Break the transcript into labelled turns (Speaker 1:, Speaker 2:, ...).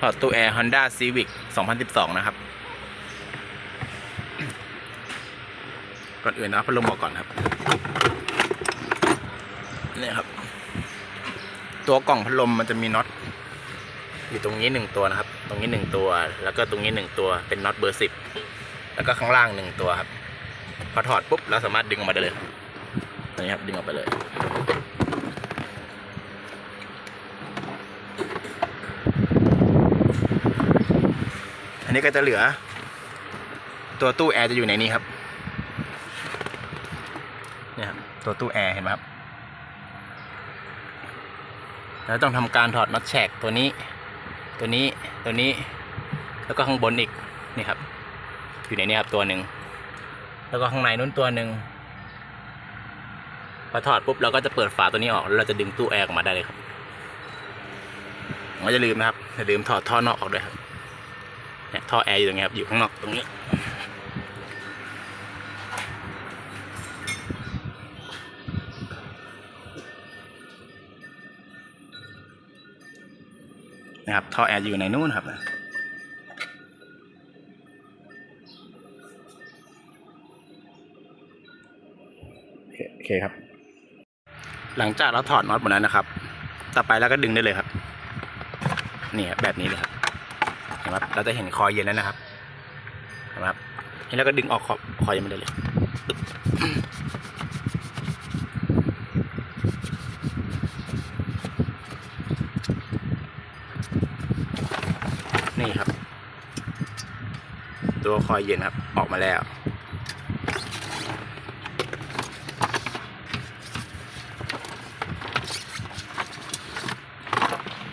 Speaker 1: ถอตู้แอร์ Honda Civic 2012 นะครับ ก่อนอื่นเอาพัดลมออกก่อนครับ นี่ครับ ตัวกล่องพัดลมมันจะมีน็อตอยู่ตรงนี้หนึ่งตัวนะครับ ตรงนี้หนึ่งตัว แล้วก็ตรงนี้หนึ่งตัว เป็นน็อตเบอร์สิบ แล้วก็ข้างล่างหนึ่งตัวครับ พอถอดปุ๊บเราสามารถดึงออกมาได้เลย นี้ครับ ดึงออกไปเลย นี้ก็จะเหลือ ตัวตู้แอร์จะอยู่ในนี้ครับเนี่ยครับตัวตู้แอร์เห็นไหมครับ แล้วต้องทำการถอดน็อตแฉกตัวนี้ ตัวนี้ตัวนี้ แล้วก็ข้างบนอีกนี่ครับ อยู่ในนี้ครับตัวหนึ่งแล้วก็ข้างในนู้นตัวหนึ่งพอถอดปุ๊บเราก็จะเปิดฝาตัวนี้ออกแล้วเราจะดึงตู้แอร์ออกมาได้เลยครับไม่จะลืมนะครับอย่าลืมถอดท่อนอกออกด้วยครับ เนี่ยท่อแอร์อยู่ตรงนี้ครับ อยู่ข้างนอกตรงนี้ นะครับ ท่อแอร์อยู่ในนู้นครับโอเคครับ หลังจากเราถอดน็อตหมดแล้วนะครับ ต่อไปเราก็ดึงได้เลยครับ นี่ครับแบบนี้เลยครับ ห็นไหมครับเราจะเห็นคอยเย็นแล้วนะครับเห็นไหมครับนี่เราก็ดึงออกคอคอยเย็นมาได้เลยนี่ครับ ตัวคอยเย็นครับออกมาแล้ว